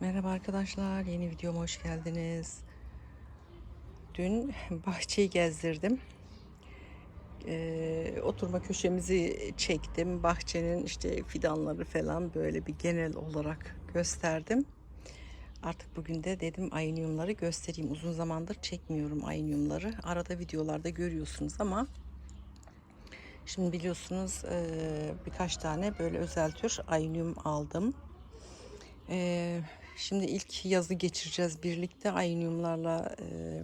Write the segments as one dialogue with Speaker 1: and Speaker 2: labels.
Speaker 1: Merhaba arkadaşlar, yeni videoma hoş geldiniz. Dün bahçeyi gezdirdim. Ee, oturma köşemizi çektim. Bahçenin işte fidanları falan böyle bir genel olarak gösterdim. Artık bugün de dedim ayniumları göstereyim. Uzun zamandır çekmiyorum ayniumları. Arada videolarda görüyorsunuz ama şimdi biliyorsunuz e, birkaç tane böyle özel tür aynium aldım. Ee, şimdi ilk yazı geçireceğiz birlikte ayniumlarla. E,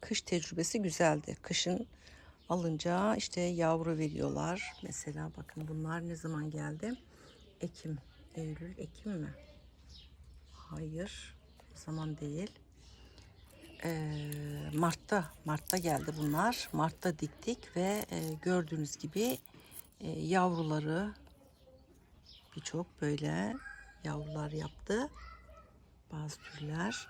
Speaker 1: kış tecrübesi güzeldi. Kışın alınca işte yavru veriyorlar. Mesela bakın bunlar ne zaman geldi? Ekim, Eylül, Ekim mi? Hayır, o zaman değil. Mart'ta, Mart'ta geldi bunlar. Mart'ta diktik ve gördüğünüz gibi yavruları birçok böyle yavrular yaptı. Bazı türler.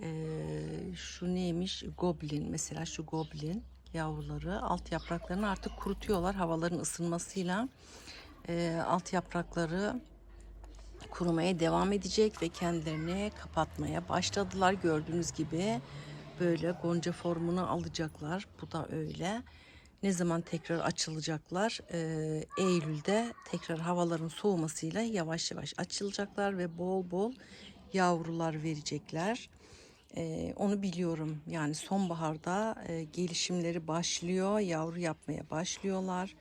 Speaker 1: Ee, şu neymiş? Goblin. Mesela şu goblin yavruları alt yapraklarını artık kurutuyorlar havaların ısınmasıyla. Ee, alt yaprakları kurumaya devam edecek ve kendilerini kapatmaya başladılar. Gördüğünüz gibi böyle gonca formunu alacaklar. Bu da öyle. Ne zaman tekrar açılacaklar? Ee, Eylül'de tekrar havaların soğumasıyla yavaş yavaş açılacaklar ve bol bol yavrular verecekler. Ee, onu biliyorum. Yani sonbaharda e, gelişimleri başlıyor, yavru yapmaya başlıyorlar.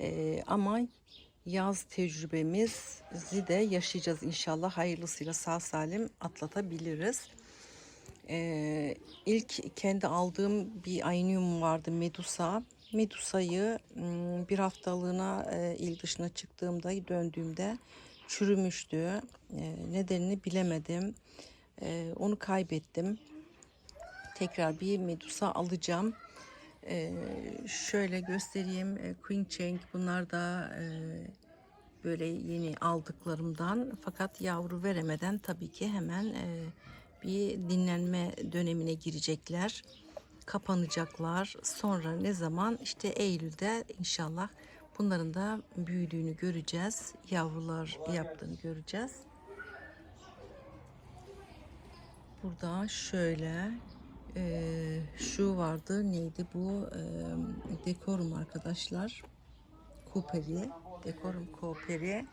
Speaker 1: Ee, ama yaz tecrübemizi de yaşayacağız inşallah. Hayırlısıyla sağ salim atlatabiliriz. Ee, ilk kendi aldığım bir aynium vardı Medusa. Medusa'yı ım, bir haftalığına e, il dışına çıktığımda döndüğümde çürümüştü. E, nedenini bilemedim. E, onu kaybettim. Tekrar bir Medusa alacağım. E, şöyle göstereyim. Queen Cheng bunlar da e, böyle yeni aldıklarımdan. Fakat yavru veremeden tabii ki hemen e, bir dinlenme dönemine girecekler. Kapanacaklar. Sonra ne zaman? İşte Eylül'de inşallah bunların da büyüdüğünü göreceğiz. Yavrular yaptığını göreceğiz. Burada şöyle e, şu vardı. Neydi bu? E, dekorum arkadaşlar. Cooperi dekorum Cooperi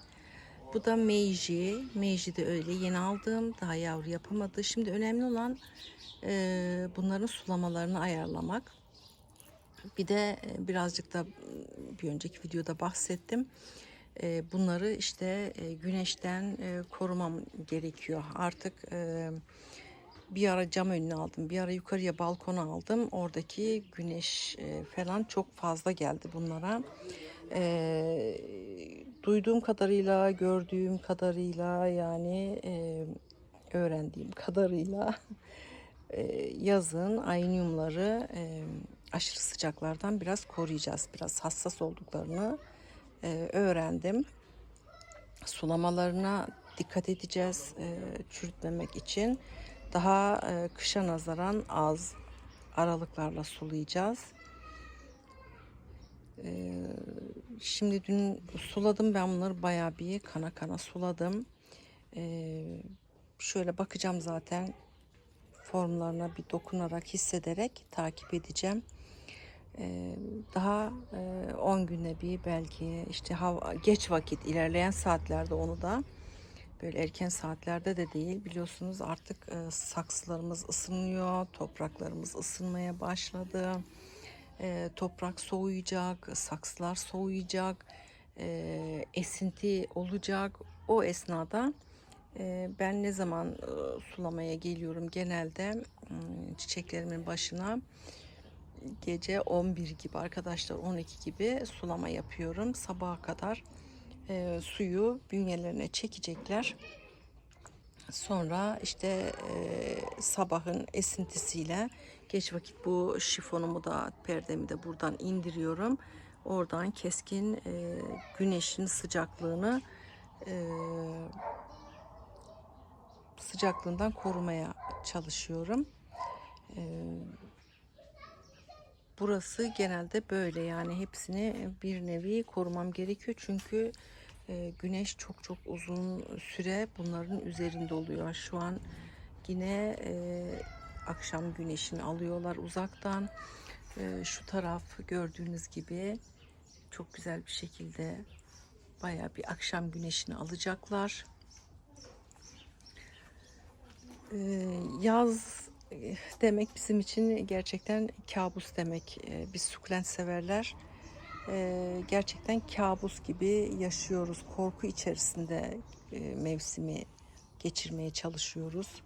Speaker 1: bu da Meiji. Meiji de öyle yeni aldım daha yavru yapamadı. Şimdi önemli olan e, bunların sulamalarını ayarlamak bir de e, birazcık da bir önceki videoda bahsettim e, bunları işte e, güneşten korumam gerekiyor artık bir ara cam önüne aldım. Bir ara yukarıya balkona aldım. Oradaki güneş falan çok fazla geldi bunlara. Duyduğum kadarıyla, gördüğüm kadarıyla yani öğrendiğim kadarıyla yazın ayniumları e, aşırı sıcaklardan biraz koruyacağız. Biraz hassas olduklarını e, öğrendim. Sulamalarına dikkat edeceğiz e, çürütmemek için daha e, kışa nazaran az aralıklarla sulayacağız. E, şimdi dün suladım ben bunları bayağı bir kana kana suladım. E, şöyle bakacağım zaten formlarına bir dokunarak hissederek takip edeceğim. Daha 10 e, güne bir belki işte geç vakit ilerleyen saatlerde onu da böyle erken saatlerde de değil biliyorsunuz artık saksılarımız ısınıyor, topraklarımız ısınmaya başladı. Toprak soğuyacak, saksılar soğuyacak, esinti olacak. O esnada ben ne zaman sulamaya geliyorum genelde çiçeklerimin başına gece 11 gibi arkadaşlar 12 gibi sulama yapıyorum sabaha kadar e, suyu bünyelerine çekecekler. Sonra işte e, sabahın esintisiyle geç vakit bu şifonumu da perdemi de buradan indiriyorum. Oradan keskin e, güneşin sıcaklığını e, sıcaklığından korumaya çalışıyorum. E, burası genelde böyle yani hepsini bir nevi korumam gerekiyor çünkü e, güneş çok çok uzun süre bunların üzerinde oluyor. Şu an yine e, akşam güneşini alıyorlar uzaktan. E, şu taraf gördüğünüz gibi çok güzel bir şekilde bayağı bir akşam güneşini alacaklar. Yaz demek bizim için gerçekten kabus demek. Ee, Biz sukulent severler. Ee, Gerçekten kabus gibi yaşıyoruz. Korku içerisinde mevsimi geçirmeye çalışıyoruz.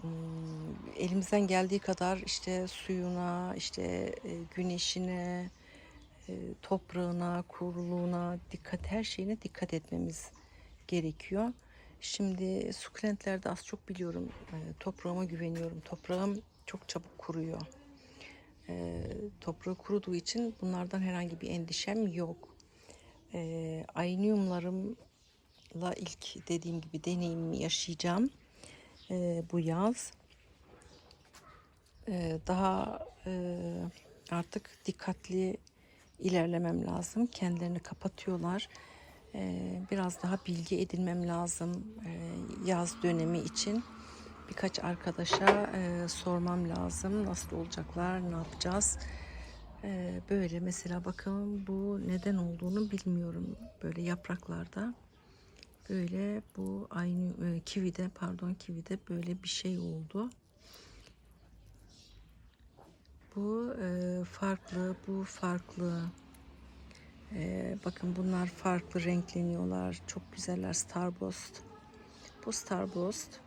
Speaker 1: Hmm, Elimizden geldiği kadar işte suyuna, işte güneşine, toprağına, kuruluğuna dikkat, her şeyine dikkat etmemiz gerekiyor. Şimdi sukulentlerde az çok biliyorum. e, Toprağıma güveniyorum. Toprağım çok çabuk kuruyor. E, Toprağı kuruduğu için bunlardan herhangi bir endişem yok. E, Ayniumlarımla ilk dediğim gibi deneyimimi yaşayacağım e, bu yaz. E, Daha e, artık dikkatli ilerlemem lazım. Kendilerini kapatıyorlar. Ee, biraz daha bilgi edinmem lazım ee, yaz dönemi için. Birkaç arkadaşa e, sormam lazım. Nasıl olacaklar, ne yapacağız? Ee, böyle mesela bakın bu neden olduğunu bilmiyorum. Böyle yapraklarda böyle bu aynı e, kivide pardon kivide böyle bir şey oldu. Bu e, farklı, bu farklı. Ee, bakın bunlar farklı renkleniyorlar. Çok güzeller Starburst. Bu Starburst.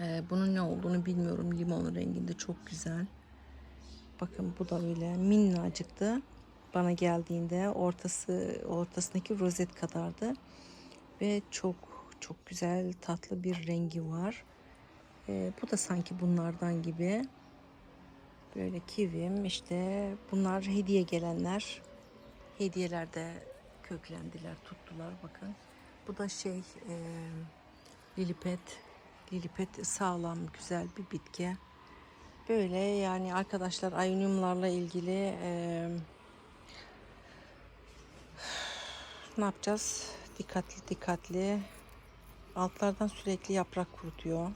Speaker 1: Ee, bunun ne olduğunu bilmiyorum. Limon renginde çok güzel. Bakın bu da öyle minnacıktı. Bana geldiğinde ortası ortasındaki rozet kadardı. Ve çok çok güzel tatlı bir rengi var. Ee, bu da sanki bunlardan gibi. Böyle kivim işte bunlar hediye gelenler hediyelerde köklendiler, tuttular bakın. Bu da şey e, lilipet. Lilipet sağlam, güzel bir bitki. Böyle yani arkadaşlar ayoniumlarla ilgili e, ne yapacağız? Dikkatli dikkatli. Altlardan sürekli yaprak kurutuyor.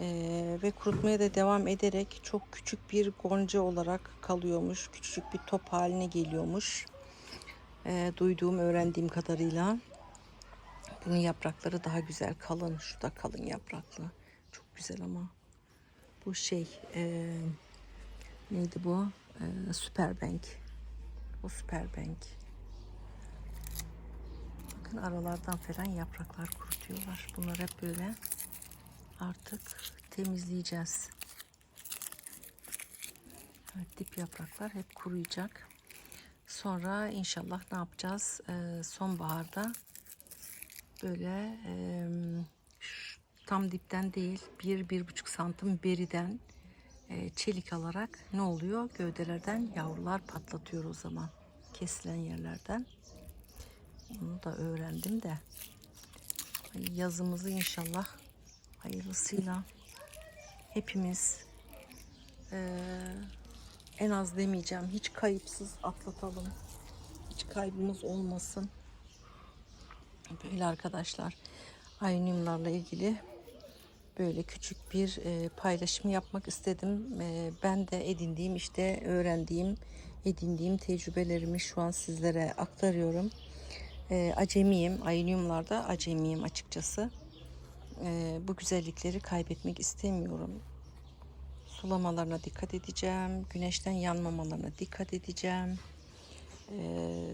Speaker 1: Ee, ve kurutmaya da devam ederek çok küçük bir gonca olarak kalıyormuş. Küçücük bir top haline geliyormuş. Ee, duyduğum, öğrendiğim kadarıyla. Bunun yaprakları daha güzel, kalın. Şu da kalın yapraklı. Çok güzel ama. Bu şey, e, neydi bu? E, Superbank. O Superbank. Bakın aralardan falan yapraklar kurutuyorlar. Bunlar hep böyle artık temizleyeceğiz. Evet, dip yapraklar hep kuruyacak. Sonra inşallah ne yapacağız? Ee, sonbaharda böyle e, tam dipten değil bir bir buçuk santim beriden e, çelik alarak ne oluyor? Gövdelerden yavrular patlatıyor o zaman kesilen yerlerden. Bunu da öğrendim de yazımızı inşallah hayırlısıyla hepimiz eee, en az demeyeceğim hiç kayıpsız atlatalım. Hiç kaybımız olmasın. Böyle arkadaşlar ayoniumlarla ilgili böyle küçük bir e, paylaşım yapmak istedim. E, ben de edindiğim işte öğrendiğim edindiğim tecrübelerimi şu an sizlere aktarıyorum. E, acemiyim. Ayoniumlarda acemiyim açıkçası. E, bu güzellikleri kaybetmek istemiyorum. Sulamalarına dikkat edeceğim. Güneşten yanmamalarına dikkat edeceğim. Ee,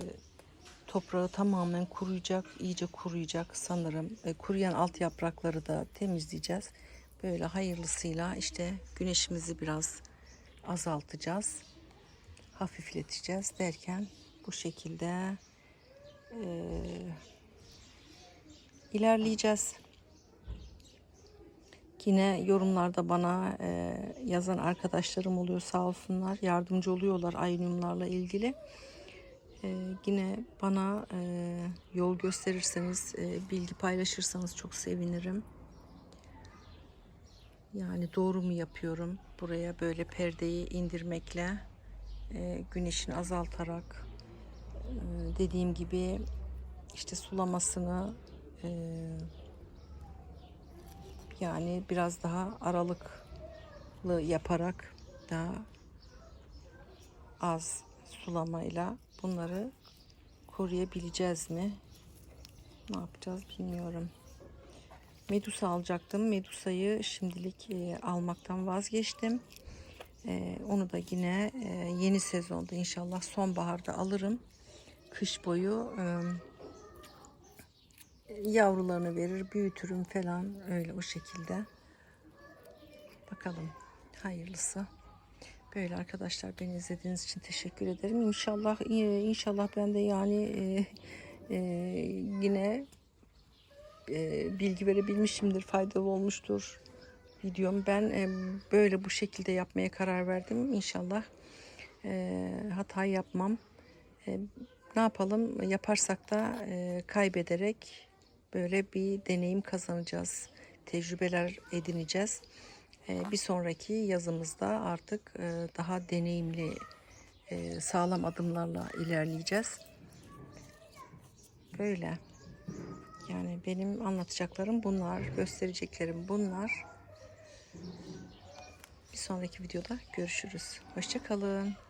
Speaker 1: toprağı tamamen kuruyacak, iyice kuruyacak sanırım. E, kuruyan alt yaprakları da temizleyeceğiz. Böyle hayırlısıyla işte güneşimizi biraz azaltacağız. Hafifleteceğiz derken bu şekilde e, ilerleyeceğiz. Yine yorumlarda bana e, yazan arkadaşlarım oluyor sağ olsunlar. Yardımcı oluyorlar ayoniumlarla ilgili. E, yine bana e, yol gösterirseniz, e, bilgi paylaşırsanız çok sevinirim. Yani doğru mu yapıyorum? Buraya böyle perdeyi indirmekle, e, güneşini azaltarak, e, dediğim gibi işte sulamasını e, yani biraz daha aralıklı yaparak daha az sulamayla bunları koruyabileceğiz mi? Ne yapacağız bilmiyorum. Medusa alacaktım. Medusa'yı şimdilik e, almaktan vazgeçtim. E, onu da yine e, yeni sezonda inşallah sonbaharda alırım. Kış boyu e, yavrularını verir, büyütürüm falan öyle o şekilde. Bakalım hayırlısı. Böyle arkadaşlar beni izlediğiniz için teşekkür ederim. İnşallah e, inşallah ben de yani e, e, yine e, bilgi verebilmişimdir, faydalı olmuştur videom. Ben e, böyle bu şekilde yapmaya karar verdim. İnşallah e, hata yapmam. E, ne yapalım? Yaparsak da e, kaybederek böyle bir deneyim kazanacağız. Tecrübeler edineceğiz. E, bir sonraki yazımızda artık e, daha deneyimli, e, sağlam adımlarla ilerleyeceğiz. Böyle. Yani benim anlatacaklarım bunlar, göstereceklerim bunlar. Bir sonraki videoda görüşürüz. Hoşçakalın.